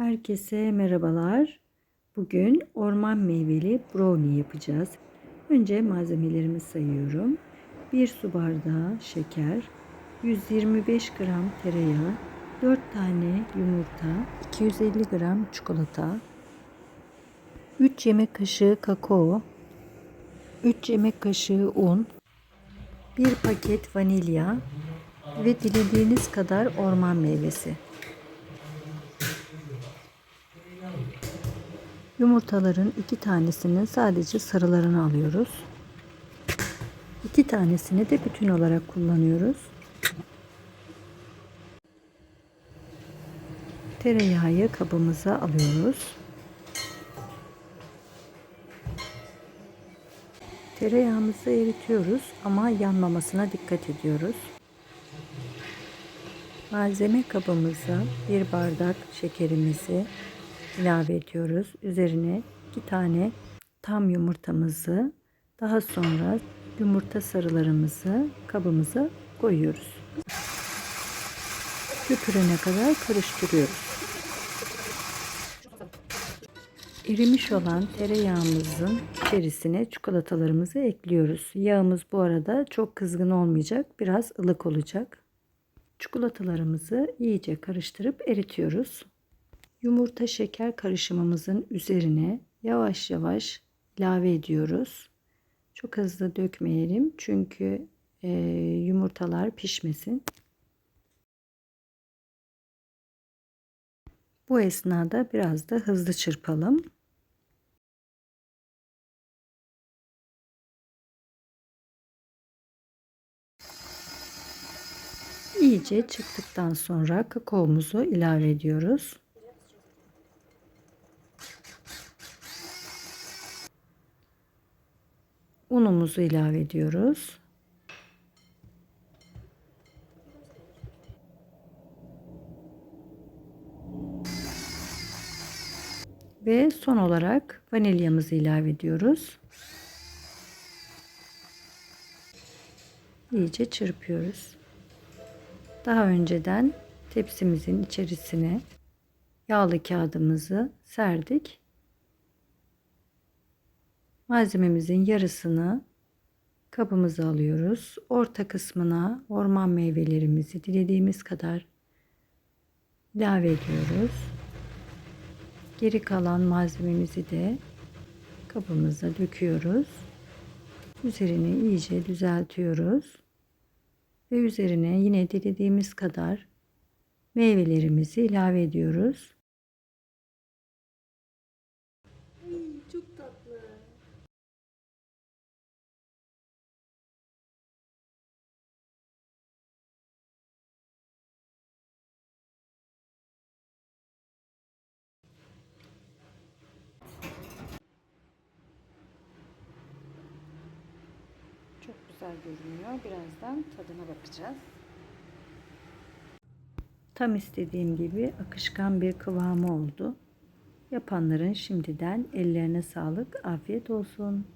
Herkese merhabalar. Bugün orman meyveli brownie yapacağız. Önce malzemelerimi sayıyorum. 1 su bardağı şeker, 125 gram tereyağı, 4 tane yumurta, 250 gram çikolata, 3 yemek kaşığı kakao, 3 yemek kaşığı un, 1 paket vanilya ve dilediğiniz kadar orman meyvesi. Yumurtaların iki tanesinin sadece sarılarını alıyoruz. İki tanesini de bütün olarak kullanıyoruz. Tereyağı kabımıza alıyoruz. Tereyağımızı eritiyoruz ama yanmamasına dikkat ediyoruz. Malzeme kabımıza bir bardak şekerimizi ilave ediyoruz. Üzerine iki tane tam yumurtamızı daha sonra yumurta sarılarımızı kabımıza koyuyoruz. Köpürene kadar karıştırıyoruz. Erimiş olan tereyağımızın içerisine çikolatalarımızı ekliyoruz. Yağımız bu arada çok kızgın olmayacak, biraz ılık olacak. Çikolatalarımızı iyice karıştırıp eritiyoruz. Yumurta şeker karışımımızın üzerine yavaş yavaş ilave ediyoruz. Çok hızlı dökmeyelim çünkü e, yumurtalar pişmesin. Bu esnada biraz da hızlı çırpalım. İyice çıktıktan sonra kakaomuzu ilave ediyoruz. Unumuzu ilave ediyoruz. Ve son olarak vanilyamızı ilave ediyoruz. İyice çırpıyoruz. Daha önceden tepsimizin içerisine yağlı kağıdımızı serdik. Malzememizin yarısını kabımıza alıyoruz. Orta kısmına orman meyvelerimizi dilediğimiz kadar ilave ediyoruz. Geri kalan malzememizi de kabımıza döküyoruz. Üzerini iyice düzeltiyoruz. Ve üzerine yine dilediğimiz kadar meyvelerimizi ilave ediyoruz. Güzel görünüyor. Birazdan tadına bakacağız. Tam istediğim gibi akışkan bir kıvamı oldu. Yapanların şimdiden ellerine sağlık, afiyet olsun.